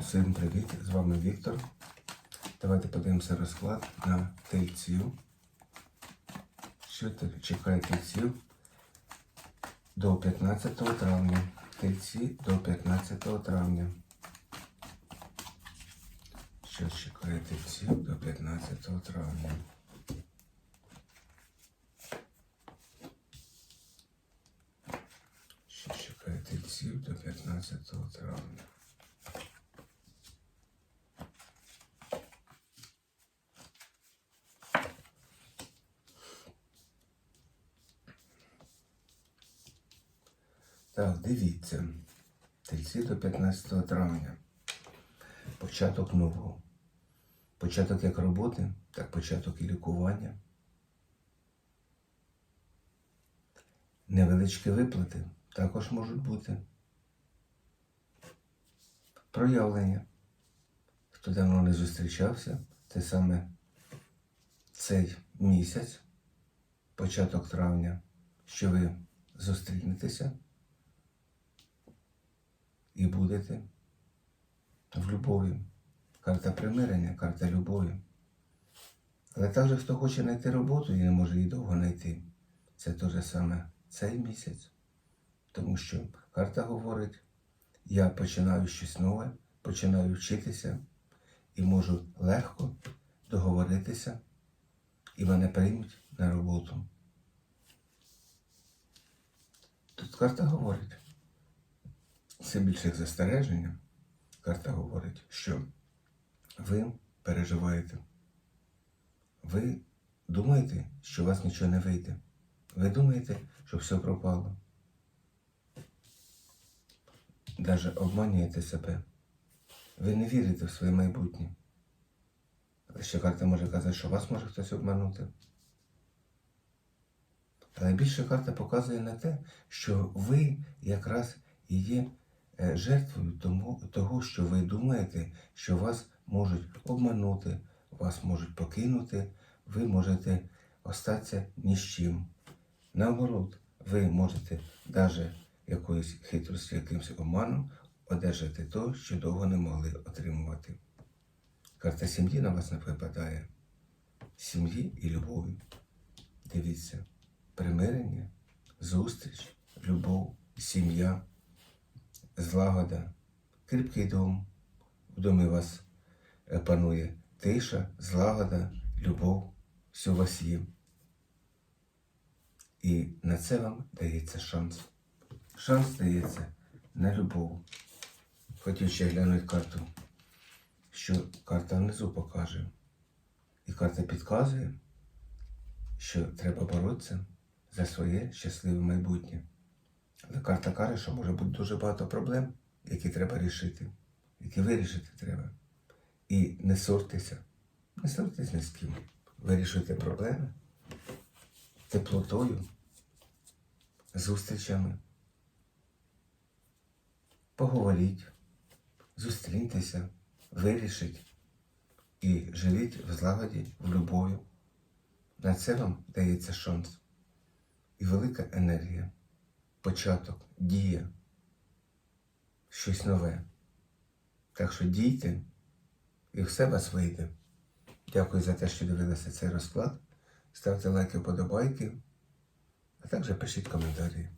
Всім привіт! З вами Віктор. Давайте подивимося розклад на тельців. Що чекає тельців до 15 травня. Тельці до 15 травня. Що чекає тельців до 15 травня. Що чекає тельців до 15 травня. Так, дивіться. Тельці до 15 травня. Початок нового. Початок як роботи, так початок і лікування. Невеличкі виплати також можуть бути. Проявлення. Хто давно не зустрічався, це саме цей місяць, початок травня, що ви зустрінетеся і будете в любові. Карта примирення, карта любові. Але також хто хоче знайти роботу і не може її довго знайти, це те саме цей місяць. Тому що карта говорить, я починаю щось нове, починаю вчитися і можу легко договоритися, і мене приймуть на роботу. Тут карта говорить, це більше застереження. Карта говорить, що ви переживаєте. Ви думаєте, що у вас нічого не вийде. Ви думаєте, що все пропало. Даже обманюєте себе. Ви не вірите в своє майбутнє. Ще карта може казати, що вас може хтось обманути. Але більше карта показує на те, що ви якраз і є жертвою тому, того, що ви думаєте, що вас можуть обманути, вас можуть покинути, ви можете остатися ні з чим. Наоборот, ви можете навіть якоюсь хитростю, якимось обманом одержати то, що довго не могли отримувати. Карта сім'ї на вас не випадає. Сім'ї і любові. Дивіться, примирення, зустріч, любов, сім'я, злагода, кріпкий дом. В домі вас е, панує тиша, злагода, любов, все у вас є. І на це вам дається шанс. Шанс дається на любов. Хотів ще глянути карту, що карта внизу покаже. І карта підказує, що треба боротися за своє щасливе майбутнє. Але карта каже, що може бути дуже багато проблем, які треба рішити, які вирішити треба. І не сортися, не сортись ні з ким. Вирішуйте проблеми теплотою, зустрічами. Поговоріть, зустріньтеся, вирішіть і живіть в злагоді, в любові. На це вам дається шанс. І велика енергія, початок, дія, щось нове. Так що дійте, і все вас вийде. Дякую за те, що дивилися цей розклад. Ставте лайки, вподобайки, а також пишіть коментарі.